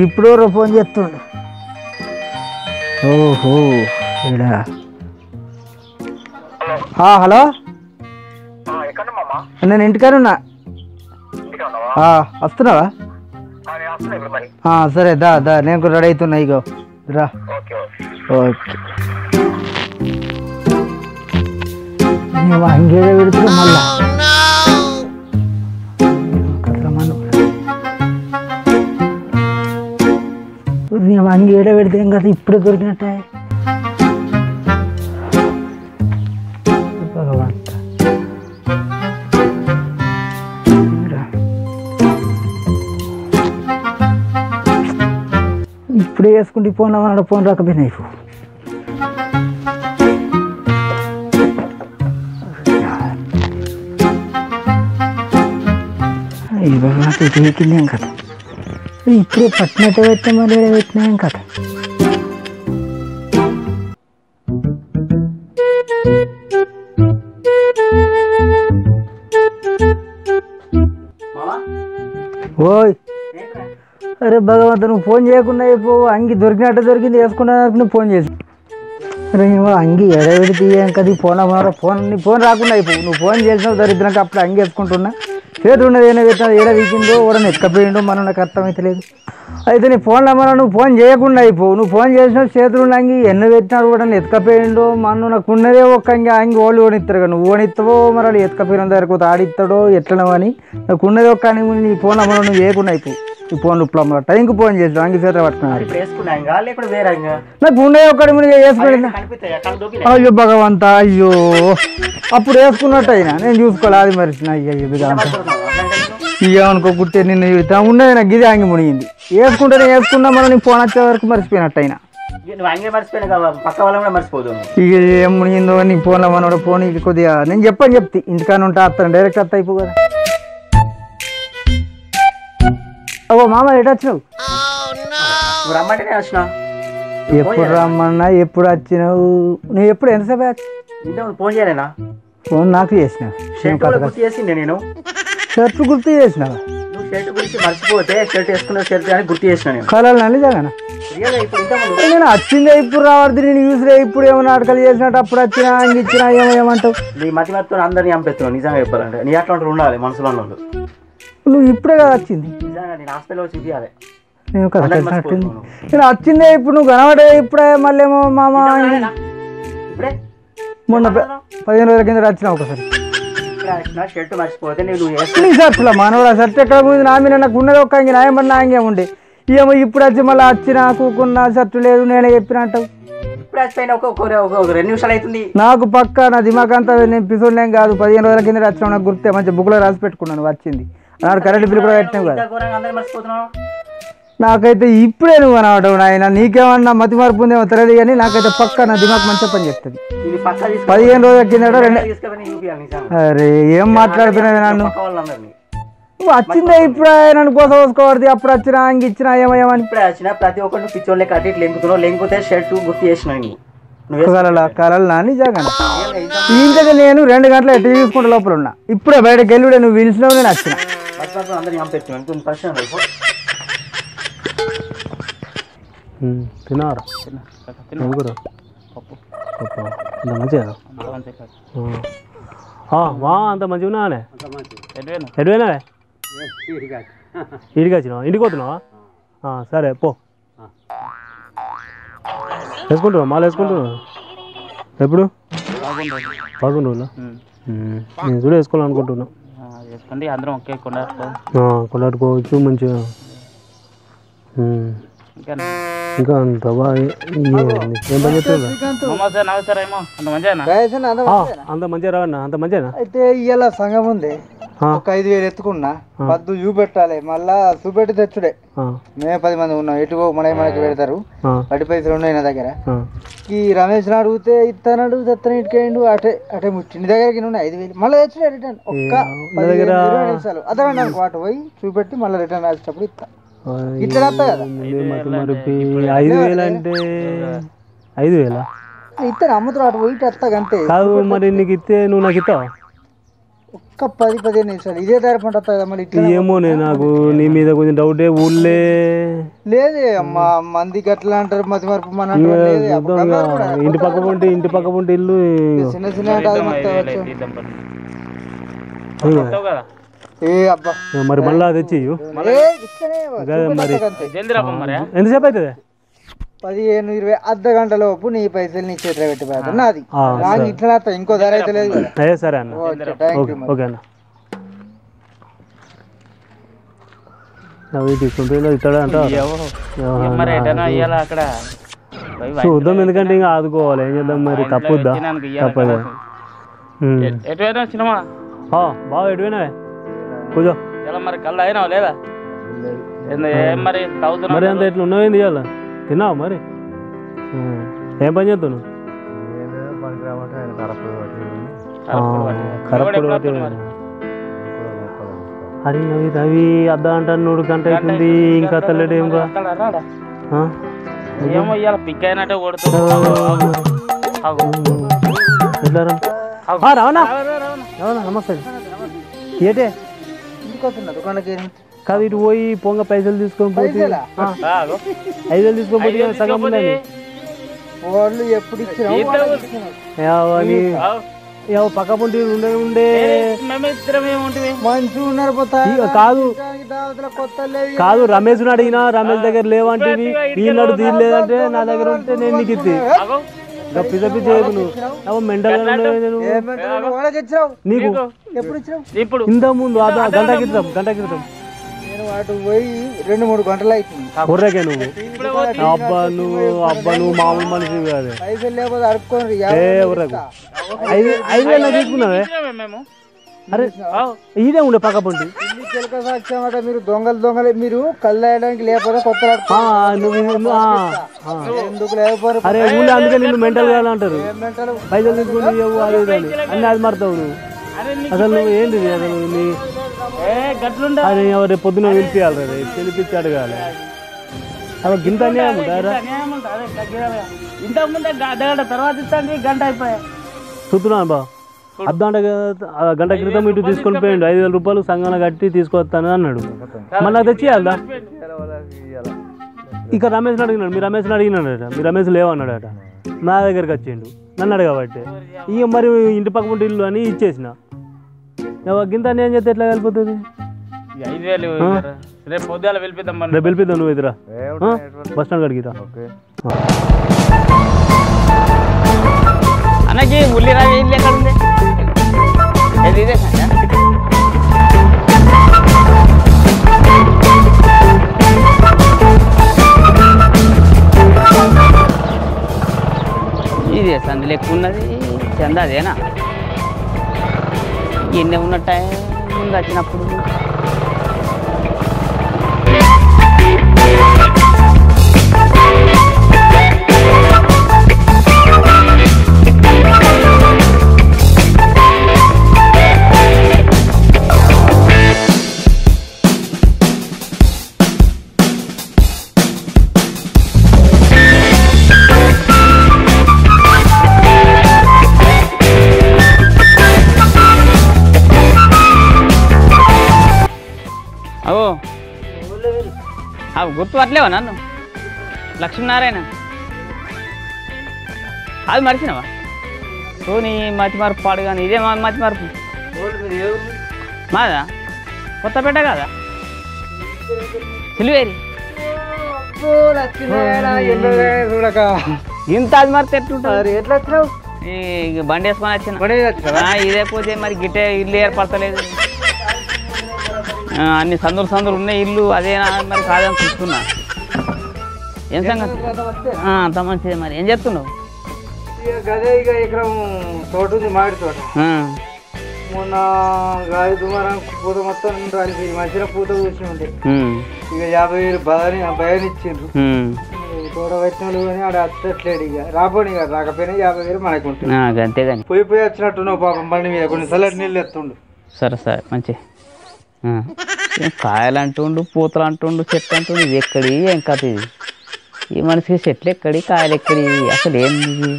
ఎవరో ఫోన్ చేస్తుండు ఓహో ఆ, హలో. నేను ఇంటికాడ ఉన్నా. ఇంటికి ఉన్నావా? ఆ, వస్తున్నావా? సరే దా దా నేను కూడా రెడీ అవుతున్నా ఇగో. రా. Okay okay. ఓకే. నువ్వు అంగేదే పెడుతున్నా మళ్ళా. నువ్వు అంగేడ పెడితే ఏం కదా ఇప్పుడు దొరికినట్టే. భగవంత. రా. ఇప్పుడే వేసుకుంటే ఫోన్ అన్నాడు ఫోన్ రాకపోయినా ఇప్పుడు ఇవాళ నాకు చేకిందేం కదా ఇప్పుడే పట్టినట్టు పెట్టే మళ్ళీ పెట్టినాం కదా ఓయ్. అరే భగవంతు నువ్వు ఫోన్ చేయకుండా అయిపో అంగి దొరికినట్టు దొరికింది వేసుకున్నా నువ్వు ఫోన్ చేసి. అరే అంగి ఎడవిడి తీయం కదా ఫోన్ ఫోన్ నీ ఫోన్ రాకుండా అయిపో నువ్వు ఫోన్ చేసినావు దరిద్రంగా అప్పుడు అంగి వేసుకుంటున్నా. చేతులు ఉన్నది ఏమైనా పెట్టినా ఏడ వీకిందో ఎవరైనా ఎత్తుకపోయిండో మనం నాకు అర్థమైతలేదు అయితే నీ ఫోన్ అమ్మరా నువ్వు ఫోన్ చేయకుండా అయిపో. నువ్వు ఫోన్ చేసినా చేతులు ఉన్న అంగి ఎన్న పెట్టినాడు కూడా ఎత్తుకపోయిండో మన నాకు ఉన్నదే ఒక్క ఇంకా అంగి వాళ్ళు ఓనిస్తారు కదా నువ్వు ఓనిస్తావో మరి వాళ్ళు ఎత్తుకపోయిన దగ్గరకు ఆడిస్తాడో ఎట్లనో అని. నాకు ఉన్నది ఒక్క నీ ఫోన్ అమ్మరా నువ్వు చేయకుండా అయిపో. ఈ ఫోన్ లుప్లో టైంకి ఫోన్ చేసావు అంగి చేత పట్టుకున్నారు ఇంకా ఇంకా? నాకు ఉండే ఒక్కడి మీద దూకి అయ్యో భగవంత అయ్యో. అప్పుడు వేసుకున్నట్టు అయినా నేను చూసుకోవాలి అది మరిచిన అయ్యో భగవంత ఇయ్యనుకో కుట్టే నిన్ను చూడతా ఉన్నది నాకు గిది ఆంగి మునిగింది. వేసుకుంటేనే వేసుకున్నా మనం నీ ఫోన్ వచ్చే వరకు మర్చిపోయినట్టు అయినా అంగే ఇక ఏం మునిగిందో నీ ఫోన్లో మనోడు ఫోన్ ఇక కొద్దిగా. నేను చెప్పని చెప్తే. ఇంటికాడ ఉంటా అత్తాను డైరెక్ట్ అత్త అయిపో కదా. ఓ మామ ఎటు వచ్చినావు? నువ్వు రమ్మంటే నేను వచ్చిన. ఎప్పుడు రమ్మన్నా ఎప్పుడు వచ్చినావు? నువ్వు ఎప్పుడు ఎంతసేపు వచ్చి ఇంత ఫోన్ చేయలేనా? ఫోన్ నాకు చేసినావు షర్ట్ గుర్తు చేసిండే నేను. షర్ట్ గుర్తు చేసినావు నువ్వు షర్ట్ గురించి మర్చిపోతే షర్ట్ వేసుకున్న షర్ట్ అని గుర్తు చేసిన నేను. కలర్ నల్లి జగన రియల్గా ఇప్పుడు ఇంత ముందు నేను వచ్చిందే ఇప్పుడు రావద్దు నేను యూస్లే ఇప్పుడు ఏమో నాటకాలు చేసినట్టు అప్పుడు వచ్చినా ఇంక ఇచ్చినా ఏమో ఏమంటావు? నీ మతి మత్తుని అందరినీ చంపేస్తున్నావు నిజంగా చెప్పాలంటే. నీ అట్లా ఉండాలి మనసులో ఉన్నోళ్ళు. నువ్వు ఇప్పుడే కదా వచ్చింది. నేను చూపించాలి నేను కదా వచ్చిందే ఇప్పుడు నువ్వు కనబడే ఇప్పుడే మళ్ళీ ఏమో మామ మొన్న పదిహేను రోజుల కింద వచ్చినా ఒకసారి. షర్ట్ల? మనవరా షర్ట్ ఎక్కడ పోయింది? నా మీద నాకు ఉన్నది ఒక్క ఇంక నాయమన్నా ఇంకే ఉండే. ఏమో ఇప్పుడు వచ్చి మళ్ళీ వచ్చినా కూకున్నా షర్ట్ లేదు నేనే చెప్పిన అంటావు. నాకు పక్క నా దిమాగ్ అంతా నేను కాదు. పదిహేను రోజుల కింద వచ్చిన నాకు గుర్తే. మంచి బుక్లో రాసి పెట్టుకున్నాను వచ్చింది. నాడు కరెంట్ బిల్ కూడా పెట్టినావు కదా. నాకైతే ఇప్పుడే నువ్వు అనవడం నాయన నీకేమన్నా మతి మార్పు ఉందేమో తెలియదు కానీ నాకైతే పక్క నా దిమాగ్ మంచిగా పని చేస్తుంది తీసుకొని పదిహేను రోజుల కింద అరే ఏం మాట్లాడుతున్నావు నన్ను? నువ్వు వచ్చిందే ఇప్పుడే నన్ను కోసం చూసుకోవద్దు అప్పుడు వచ్చినా ఇంక ఇచ్చినా ఏమయ్యామని ఇప్పుడే వచ్చిన ప్రతి ఒక్కరు పిచ్చోళ్ళే కట్టి ఇట్లా లెంకుతున్నావు లెంకుతే షర్ట్ గుర్తు చేసిన కలల కలలు నిజంగా ఇంతగా నేను రెండు గంటల టీవీ చూసుకుంటే లోపల ఉన్నా. ఇప్పుడే బయటకు వెళ్ళి నువ్వు పిలిచినావు నేను వచ్చిన. తిన్నారా తిన్నా ఏం కూర పప్పు పప్పు అంత మంచిగా. మా అంత మంచిగా ఉన్నానే ఇంటికి వచ్చినావా ఇంటికి పోతున్నావా సరే పో వేసుకుంటున్నావా మాల వేసుకుంటున్నావా ఎప్పుడు పదకొండు రోజులా నేను కూడా వేసుకోవాలనుకుంటున్నా చేసుకోండి అందరం ఒకే కొండ ఆ, కొట్లాడుకోవచ్చు మంచిగా. ఇంకా ఇంకా అంత బాగా ఏం పని చేస్తుందా నమస్తే నమస్తే ఏమో అంత మంచిగా రాయేసిన అంత ఆ, అంత మంచిగా రావన్నా అంత మంచిగా అయితే ఇవాళ సంఘం ఉంది ఒక ఐదు వేలు ఎత్తుకున్నా పద్దు చూపెట్టాలి మళ్ళా చూపెట్టి తెచ్చుడే మేమే పది మంది ఉన్నాం ఎటుకో మన మనకి పెడతారు వడ్డీ పైసలు ఉన్నాయి నా దగ్గర ఈ రమేష్ అడిగితే ఇస్తానడు తెత్తన ఇటుకేయండు అటే అటే ముచ్చిండి దగ్గరికి ఉన్నాయి ఐదు వేలు మళ్ళీ తెచ్చుడే రిటర్న్ ఒక్క ఇరవై నిమిషాలు అదే అనుకో అటు పోయి చూపెట్టి మళ్ళీ రిటర్న్ రాసేటప్పుడు ఇస్తా ఇట్లా మరిపి ఐదు వేలు అంటే ఐదు వేలా ఇస్తాను అమ్ముతారు? అటు పోయి వస్తా అంతే కాదు మరి నీకు ఇస్తే నువ్వు నాకు ఇస్తావా ఒక్క పది పదిహేను నిమిషాలు ఇదే దారి పంట కదా ఇట్లా ఏమోనే నాకు నీ మీద కొంచెం డౌటే ఊళ్ళే. లేదే అమ్మా మందికి అట్లా అంటారు మతి మరపు మన ఇంటి పక్క పొంటి ఇంటి పక్క పొంటి ఇల్లు చిన్న చిన్న మరి మళ్ళా తెచ్చి మరి ఎంతసేపు అవుతుంది? పదిహేను ఇరవై అర్ధ గంట లోపు నీ పైసలు నీ చేతిలో పెట్టి పోతా నాది. ఆ, నాకు ఇట్లా ఇంకో ధర అయితే లేదు అయ్యే సరే అన్న. ఓకే అన్న. అవి తీసుకుంటే ఇస్తాడా అంట? చూద్దాం ఎందుకంటే ఇంకా ఆదుకోవాలి. ఏం చేద్దాం మరి? తప్పుద్దా? తప్పదు. ఎటువైనా ఆ, బాగా ఎటువైనా కూర్చో. ఎలా మరి కళ్ళు అయినావు లేదా? ఏం మరి తాగుతున్నావు? మరి అంత ఇట్లా ఉన్నావేంది ఇవాళ? తిన్నావా మరి. ఏం పని చేస్తావు అరే అవి రవి అద్దా అంటాను నూడు గంట అవుతుంది ఇంకా తల్లడు ఏం? ఏమో ఇవాళ పిక్ అయినట్టే కొడుతుంది రావనా నమస్తే. ఏటే? దుకాణంకి కాదు ఇటు పోయి పొంగ పైసలు తీసుకొని పోతే పైసలా? ఆ, వేలు తీసుకొని పోతే సగం వాళ్ళు ఎప్పుడు వాళ్ళకి ఇచ్చినావు. ఏవో. ఏవో పక్క పొంటి ఉండే ఉండే. మంచిగా ఉన్నారు పోతా ఇక కాదు. దావతల కొత్త లేవు. కాదు రమేష్ అడిగినా రమేష్ దగ్గర లేవంటివి. ఈనాడు తీయలేదంటే నా దగ్గర ఉంటే నేను నీకు ఇద్ది. చేయకు నువ్వు మెంటల్ నీకు. ఎప్పుడు ఇచ్చినావు? ఇప్పుడు. ఇంత ముందు అదా గంట క్రితం గంట క్రితం. నేను అటు పోయి రెండు మూడు గంటలు అవుతుంది కుర్రకే నువ్వు. అబ్బా నువ్వు అబ్బా నువ్వు మామూలు మనిషి కాదు. పైసలు లేకపోతే అడుక్కోండి ఐదు ఐదు వేలు తీసుకున్నావే? మేము. అరే. ఇదే ఉండే పక్క అంటే మీరు దొంగలు దొంగలు మీరు కళ్ళు వేయడానికి లేకపోతే కొత్త. ఎందుకు లేకపోతే అరే ఊళ్ళో అందుకే నిన్ను మెంటల్గా అంటారు పైసలు తీసుకుని అన్నీ అది మారుతావు నువ్వు అరే అసలు నువ్వు ఏంది ఇది? అసలు నీ ఎవరు పొద్దున పిలిపియాలి రే పిలిపించి అడగాలి అవి గింత అన్యాయం ఉంటారా అన్యాయం ఉంటుంది. అదే తగ్గిరాలే. ఇంతకు ముందే గ- అర్ధగంట తర్వాత ఇస్తాను గంట అయిపోయా చూస్తున్నాను బా గా- గంట క్రితం ఇటు తీసుకొని పోయిండు. ఐదు వేల రూపాయలు సంఘాన కట్టి తీసుకొస్తాను అన్నాడు. మళ్ళీ తెచ్చియాలదా ఇక రమేష్ అడిగినాడు. మీ రమేష్ అడిగినాడట. మీ రమేష్ లేవన్నాడట. నా దగ్గరికి వచ్చిండు. నన్ను అడగబట్టే ఇక మరి ఇంటి పక్క ఉంటే ఇల్లు అని ఇచ్చేసిన. గింత అన్యాయం చేస్తే ఎట్లా వేలు రేపు వెళ్ళిపోతాం వెళ్ళిపోతావు నువ్వు ఎదురా బస్ స్టాండ్ కడిగిరా అన్నకి ఉల్లి రావి ఇల్లు ఎక్కడ ఉంది? ఇదే సంధ్య? ఇదే సంది ఉన్నది చంద అదేనా ఎన్ని ఉన్నట్ట ముందు వచ్చినప్పుడు అవో అవి గుర్తు పట్టలేవా నన్ను? లక్ష్మీనారాయణ. అది మరిచినవా? సో నీ మతి మార్పు పాడు కానీ ఇదే మా మతి మార్పు. మాదా? కొత్తపేట కదా? సిలివేరి. చూడక ఇంత అది మరితే ఎట్లుంటుంది? ఎట్లా వచ్చినావు? ఈ బండి వేసుకొని వచ్చిన. ఇదే పోతే మరి గిట్టే ఇల్లు ఏర్పడతలేదు. అన్ని సందులు సందులు ఉన్నాయి ఇల్లు అదేనా మరి కాదని చూస్తున్నా. ఏం సంగతి? అంత మంచిదే మరి. ఏం చెప్తున్నావు ఇక గదే ఇక ఎకరం తోట ఉంది మామిడి తోట. మొన్న గాలి దుమారం పూత మొత్తం రాలిపోయి మంచిగా పూత కూర్చుని ఉండే ఇక యాభై వేలు బదని భయాన్ని ఇచ్చిండ్రు. తోట వచ్చిన కానీ ఆడ అత్తట్లేడు ఇక. రాబోని ఇక రాకపోయినా యాభై వేలు మనకు ఉంటుంది పోయి పోయి వచ్చినట్టున్నావు పాపం బండి మీద కొన్ని చల్లటి నీళ్ళు ఎత్తుండు సరే సరే మంచి కాయలు అంటుండు పూతలు అంటుండు చెట్లు అంటుండు ఇది ఎక్కడి ఏం కథ ఇది? ఈ మనిషికి చెట్లు ఎక్కడి కాయలు ఎక్కడి? అసలు ఏంది.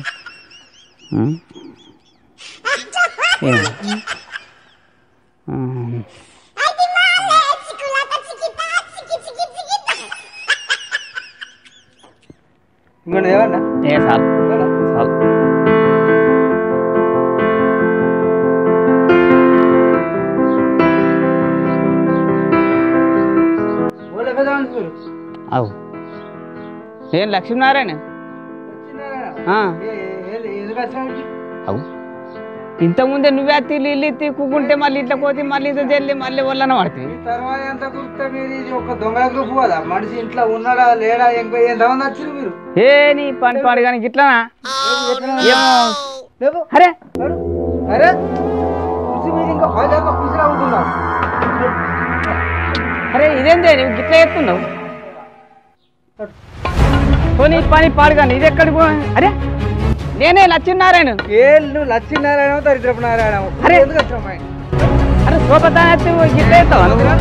ఇంకోటి ఏమన్నా ఏ చాలు చాలు ఏం లక్ష్మీనారాయణ? అవు. ఇంతకుముందే నువ్వే తిల్లి ఇల్లు ఎత్తి కూకుంటే మళ్ళీ ఇట్లా పోతే మళ్ళీ ఇంత చెల్లి మళ్ళీ వల్లన పడుతుంది తర్వాత ఎంత మీరు ఇది ఒక దొంగల గ్రూప్ కదా మనిషి ఇంట్లో ఉన్నాడా లేడా ఇంకా ఎంతమంది వచ్చారు మీరు? ఏ నీ పని పాడు కానీ ఇట్లానా ఏమో. మీద ఇంకా ఉంటున్నావు. అరే ఇదేందే నువ్వు గిట్లా ఎత్తున్నావు పోనీ పని పాడు కానీ ఇది ఎక్కడికి పో అరే నేనే లక్ష్మీనారాయణ ఏళ్ళు లక్ష్మీనారాయణ దరిద్రపు నారాయణ అరే. ఎందుకు? అరే సోపతానే ఎత్తి గిట్లా ఎత్తావా నువ్వు?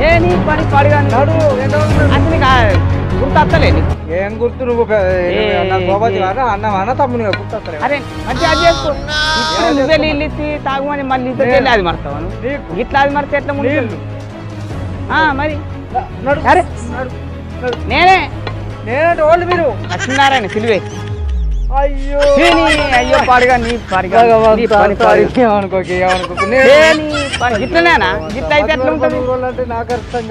ఏ నీ పని పాడు కానీ. నడు? అది నీకు గుర్తు నీకు ఏం గుర్తు నువ్వు. వారా అన్న అన్న తమ్ముని గుర్తొస్తలే అరే మంచిగా అది చేసుకో నువ్వే నీళ్ళు ఇచ్చి తాగుమని మళ్ళీ చెల్లి అది మడతావా ఇట్లా అది మడితే ఎట్లా ముందు? మరి. నడు అరే. నేనే నేనంటే వాళ్ళు మీరు లక్ష్మీనారాయణ సిలివే అయ్యో అయ్యో పాడుగా నీ పాడుగా నీ పని పాడుగా. ఏమనుకోక ఏమనుకోక ఏ నీ పని గిట్లనేనా గిట్ల అయితే ఎట్లా ఉంటుంది నాకు అర్థం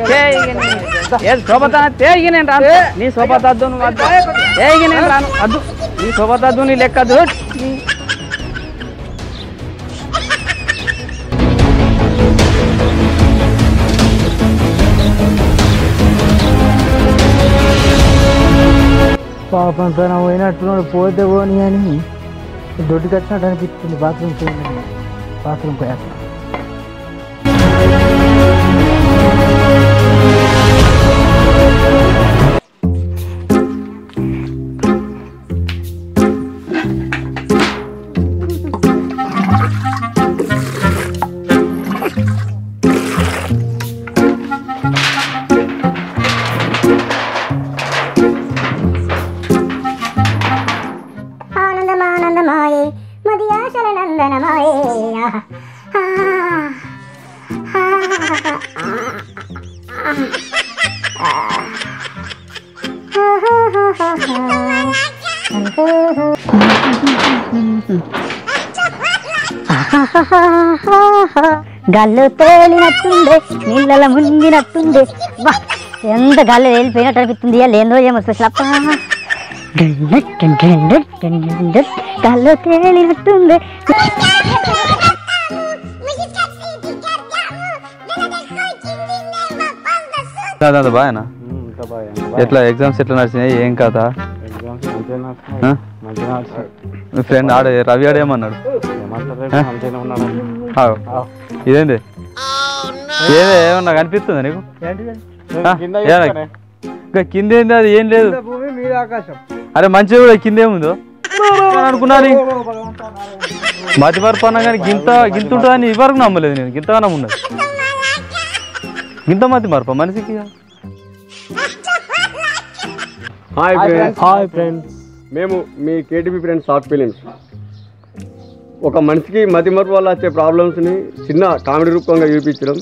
ఏ శోభతాన తే ఇక నేను రాను నీ శోభతద్దు నువ్వు వద్దు ఇక నేను రాను వద్దు నీ శోభతద్దు నీ లెక్కద్దు పాపం తన పోయినట్టున్నాడు పోతే పోని అని దొడ్డు కట్టినట్టు అనిపిస్తుంది బాత్రూమ్ పోయింది బాత్రూమ్ పోయాక. గల్లు తేలినట్టుండే నీళ్ళ ముందినట్టుండే వా ఎంత గల్లు వెళ్ళిపోయినట్టు అనిపిస్తుంది ఇవాళ ఏందో ఏమో స్పెషల్. అప్ప గల్లు తేలినట్టుండే అదంతా బాగానా? ఎట్లా ఎగ్జామ్స్ ఎట్లా నడిచినాయి? ఏం కథ? మీ ఫ్రెండ్ ఆడ రవి ఆడ ఏమన్నాడు? ఆగు. ఇదేంది? ఏదే ఏమన్నా కనిపిస్తుందా నీకు? కింద ఏంది అది? ఏం లేదు. అరే మంచిగా కూడా కింద ఏముందో? అని అనుకున్నాను. మతి మరపు అన్నా కానీ గింత గింత ఉంటుందని ఇవరకు నమ్మలేదు నేను. గింతగానం ఉన్నది. గింత మతి మరప మనిషికి? హాయ్ ఫ్రెండ్స్ హాయ్ ఫ్రెండ్స్ మేము మీ కేటీపీ ఫ్రెండ్స్ షార్ట్ ఫిలిమ్స్ ఒక మనిషికి మతి మరుపు వల్ల వచ్చే ప్రాబ్లమ్స్ని చిన్న కామెడీ రూపంగా చూపించడం.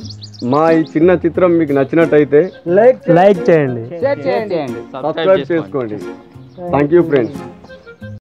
మా ఈ చిన్న చిత్రం మీకు నచ్చినట్టయితే లైక్ లైక్ చేయండి. చేయండి. సబ్స్క్రైబ్ చేసుకోండి. Thank you friends